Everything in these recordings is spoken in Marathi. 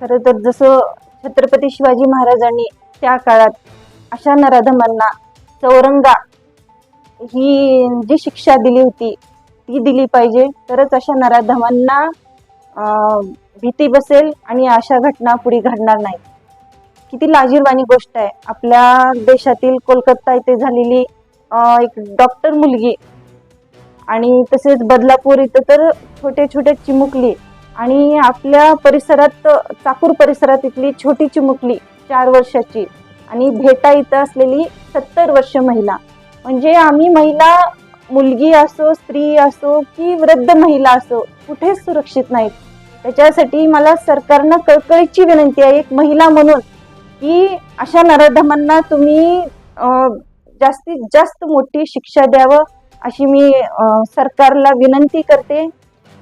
खर तर जसं छत्रपती शिवाजी महाराजांनी त्या काळात अशा नराधमांना चौरंगा ही जी शिक्षा दिली होती ती दिली पाहिजे. तरच अशा नराधमांना भीती बसेल आणि अशा घटना पुढे घडणार नाही किती लाजीरवाणी गोष्ट आहे. आपल्या देशातील कोलकाता इथे झालेली एक डॉक्टर मुलगी. आणि तसेच बदलापूर इथं तर छोटे छोटे चिमुकली आणि आपल्या परिसरात चाकूर परिसरात इथली छोटी चिमुकली चार वर्षाची. आणि भेटा इथं असलेली सत्तर वर्ष महिला. म्हणजे आम्ही महिला मुलगी असो स्त्री असो की वृद्ध महिला असो कुठेच सुरक्षित नाहीत. त्याच्यासाठी मला सरकारनं कळकळीची विनंती आहे एक महिला म्हणून की अशा नराधमांना तुम्ही जास्तीत जास्त मोठी शिक्षा द्यावं अशी मी सरकारला विनंती करते.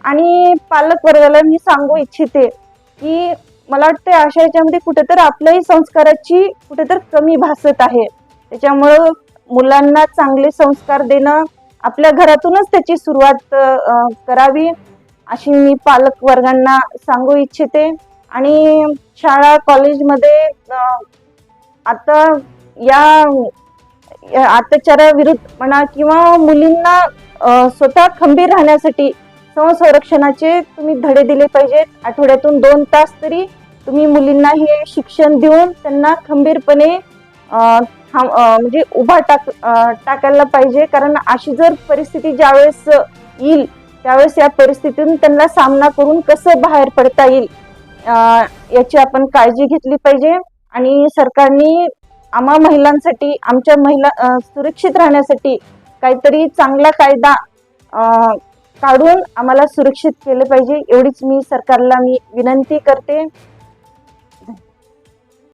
आणि पालक वर्गाला मी सांगू इच्छिते की मला वाटतं अशा याच्यामध्ये कुठेतरी आपल्याही संस्काराची कुठेतरी कमी भासत आहे. त्याच्यामुळं मुलांना चांगले संस्कार देणं आपल्या घरातूनच त्याची सुरुवात करावी अशी मी पालक वर्गांना सांगू इच्छिते. आणि शाळा कॉलेजमध्ये आता या अत्याचाराविरुद्ध म्हणा किंवा मुलींना स्वतः खंबीर राहण्यासाठी संरक्षणाचे तुम्ही धडे दिले पाहिजेत. आठवड्यातून दोन तास तरी तुम्ही मुलींना हे शिक्षण देऊन त्यांना खंबीरपणे थांब- म्हणजे उभा टाक टाकायला पाहिजे. कारण अशी जर परिस्थिती ज्यावेळेस येईल त्यावेळेस या परिस्थितीतून त्यांना सामना करून कसं बाहेर पडता येईल याची आपण काळजी घेतली पाहिजे. आणि सरकारने आम्हा महिलांसाठी आमच्या महिला सुरक्षित राहण्यासाठी काहीतरी चांगला कायदा काढून आम्हाला सुरक्षित केले पाहिजे. एवढीच मी सरकारला मी विनंती करते.